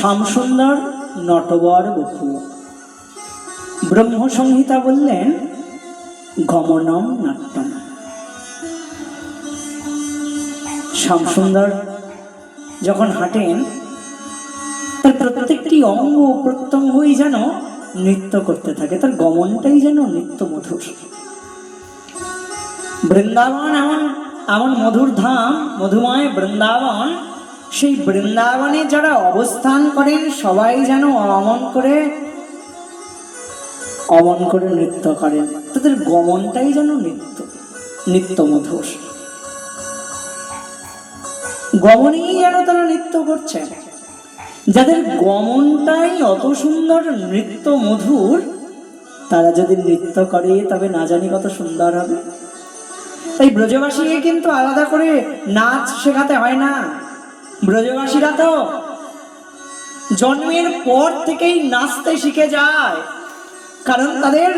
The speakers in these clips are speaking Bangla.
শ্যামসুন্দর নটবর বপু ব্রহ্মসংহিতা বললেন, গমনম নাট্যম। শ্যামসুন্দর যখন হাঁটেন, তার প্রত্যেকটি অঙ্গ প্রত্যঙ্গই যেন নৃত্য করতে থাকে, তার গমনটাই যেন নৃত্য মধুর বৃন্দাবন এমন এমন মধুর ধাম, মধুময় বৃন্দাবন সেই বৃন্দাবনে যারা অবস্থান করেন, সবাই যেন অমন করে অমন করে নৃত্য করেন। তাদের গমনটাই যেন নৃত্য নিত্য মধুর গমনেই যেন তারা নৃত্য করছেন। যাদের গমনটাই অত সুন্দর নৃত্য মধুর তারা যদি নৃত্য করে, তবে না জানি কত সুন্দর হবে। তাই ব্রজবাসীকে কিন্তু আলাদা করে নাচ শেখাতে হয় না। ব্রজবাসীরা তো জন্মের পর থেকেই নাচতে শিখে যায়। কারণ তাদের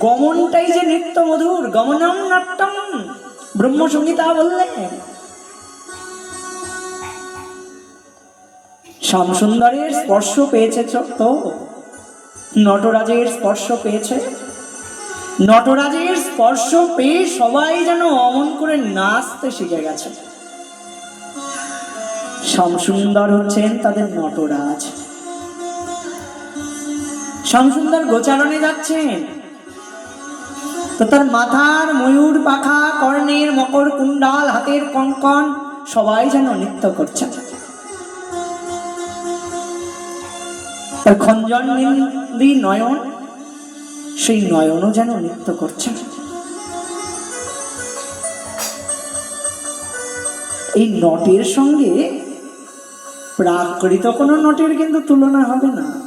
গমনটাই যে নৃত্য মধুর, গমনম নাট্যম ব্রহ্মসংগীতা বললেন শ্যামসুন্দরের স্পর্শ পেয়েছে তো? নটরাজের স্পর্শ পেয়েছে? নটরাজের স্পর্শ পেয়ে সবাই যেন অমন করে নাচতে শিখে গেছে। শ্যামসুন্দর হচ্ছেন তাদের নটরাজ। শ্যামসুন্দর গোচারণে যাচ্ছেন। তো তার মাথার ময়ূর, পাখা, কর্ণের মকর, কুণ্ডাল, হাতের কঙ্কন সবাই যেন নৃত্য করছেন। তার খঞ্জন নিন্দি নয়ন, সেই নয়নও যেন নৃত্য করছে এই নটের সঙ্গে প্রাকৃত কোনো নটের কিন্তু তুলনা হবে না।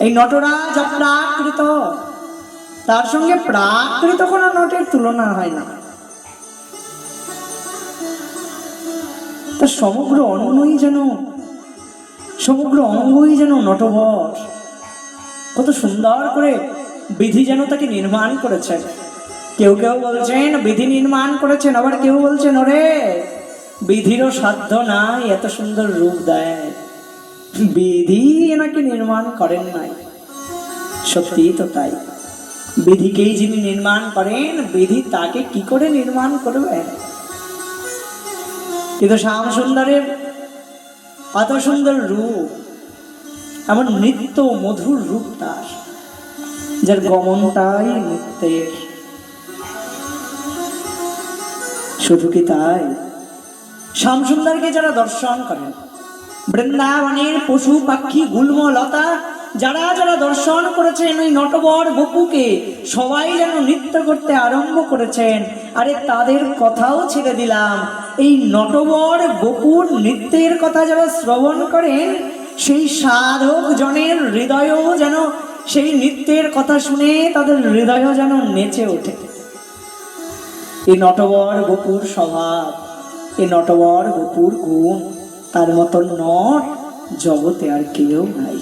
এই নটরাজ অপ্রাকৃত। তার সঙ্গে প্রাকৃত কোনো নটের তুলনা হয় না। তার সমগ্র অঙ্গই যেন, সমগ্র অঙ্গই যেন নটবর। কত সুন্দর করে বিধি যেন তাকে নির্মাণ করেছেন। কেউ কেউ বলছেন, বিধি নির্মাণ করেছেন, আবার কেউ বলছেন, ওরে বিধিরও সাধ্য নাই, এত সুন্দর রূপ দেয়। বিধি এনাকে নির্মাণ করেন নাই। সত্যি তো তাই। বিধিকেই যিনি নির্মাণ করেন, বিধি তাকে কি করে নির্মাণ করবেন কিন্তু শ্যাম সুন্দরের এত সুন্দর রূপ, এমন নিত্য মধুর রূপ তার, যার গমনটাই নিত্যের। শুধু কি তাই? শ্যামসুন্দরকে যারা দর্শন করেন, বৃন্দাবনের পশু পাখি গুল্ম লতা যারা যারা দর্শন করেছেন ওই নটবর বপুকে, সবাই যেন নৃত্য করতে আরম্ভ করেছেন। আরে তাদের কথাও ছেড়ে দিলাম, এই নটবর বপুর নৃত্যের কথা যারা শ্রবণ করেন, সেই সাধক জনের হৃদয়ও যেন, সেই নৃত্যের কথা শুনে তাদের হৃদয়ও যেন নেচে ওঠে। এই নটবর বপুর স্বভাব এই নটবর গোপুর গুণ। তার মতন নট জগতে আর কেউ নাই।